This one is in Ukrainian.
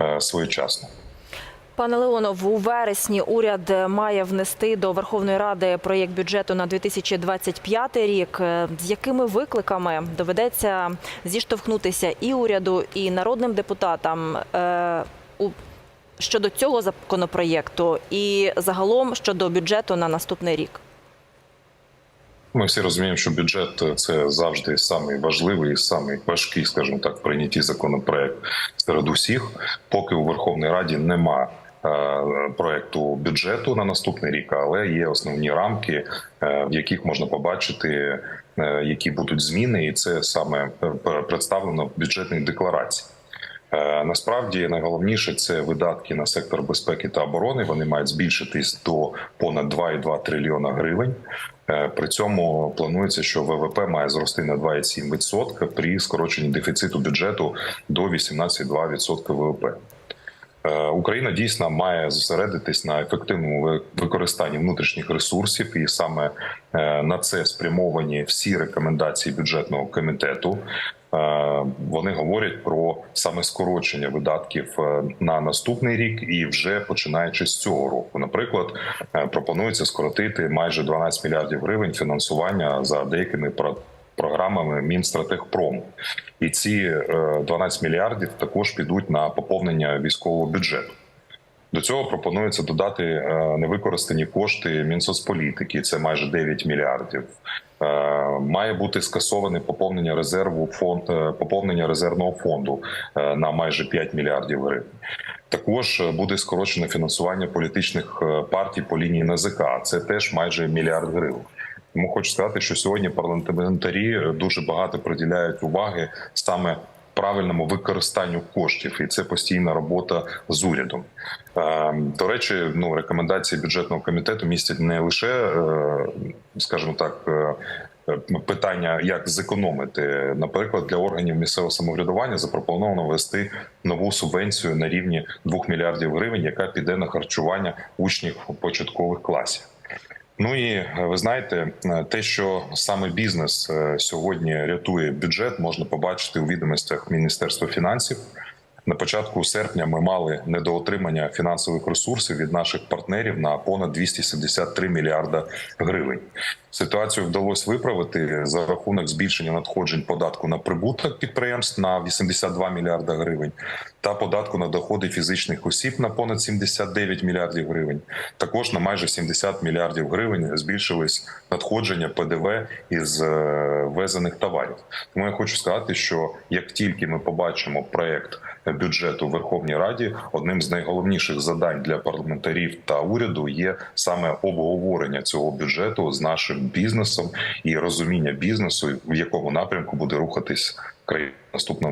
е, своєчасно. Пане Леонов, у вересні уряд має внести до Верховної Ради проєкт бюджету на 2025 рік. Е, З якими викликами доведеться зіштовхнутися і уряду, і народним депутатам е, щодо цього законопроєкту, і загалом щодо бюджету на наступний рік? Ми всі розуміємо, що бюджет це завжди самий важливий самий важкий, скажімо так, в прийнятті законопроект серед усіх, поки у Верховній Раді нема е, проекту бюджету на наступний рік, але є основні рамки, е, в яких можна побачити, е, які будуть зміни, і це саме е, представлено в бюджетній декларації. Е, Насправді найголовніше це видатки на сектор безпеки та оборони. Вони мають збільшитись до понад 2,2 трильйона гривень. Е, При цьому планується, що ВВП має зрости на 2,7% при скороченні дефіциту бюджету до 18,2% ВВП. Е, Україна дійсно має зосередитись на ефективному використанні внутрішніх ресурсів, і саме на це спрямовані всі рекомендації бюджетного комітету. Е, Вони говорять про саме скорочення видатків е, на наступний рік, і вже починаючи з цього року. Наприклад, е, пропонується скоротити майже 12 мільярдів гривень фінансування за деякими про- програмами Мінстратегпрому. І ці е, 12 мільярдів також підуть на поповнення військового бюджету. До цього пропонується додати невикористані кошти Мінсоцполітики, це майже 9 мільярдів. Е, Має бути скасоване поповнення резерву фонд е, поповнення резервного фонду е, на майже 5 мільярдів гривень. Також буде скорочено фінансування політичних партій по лінії НЗК. Це теж майже мільярд гривень. Тому хочу сказати, що сьогодні парламентарі дуже багато приділяють уваги саме правильному використанню коштів, і це постійна робота з урядом. Е, До речі, ну рекомендації бюджетного комітету містять не лише, е, скажімо так. е, Питання, як зекономити, наприклад, для органів місцевого самоврядування запропоновано ввести нову субвенцію на рівні 2 мільярдів гривень, яка піде на харчування учнів початкових класів. Ну і е, ви знаєте, е, те, що саме бізнес е, сьогодні рятує бюджет, можна побачити у відомостях Міністерства фінансів. На початку серпня ми мали недоотримання фінансових ресурсів від наших партнерів на понад 273 мільярда гривень. Ситуацію вдалося виправити за рахунок збільшення надходжень податку на прибуток підприємств на 82 мільярда гривень та податку на доходи фізичних осіб на понад 79 мільярдів гривень. Також на майже 70 мільярдів гривень збільшились надходження ПДВ із е, ввезених товарів. Тому я хочу сказати, що як тільки ми побачимо проект бюджету в Верховній Раді, одним з найголовніших завдань для парламентарів та уряду є саме обговорення цього бюджету з нашим бізнесом і розуміння бізнесу, в якому напрямку буде рухатись країна наступному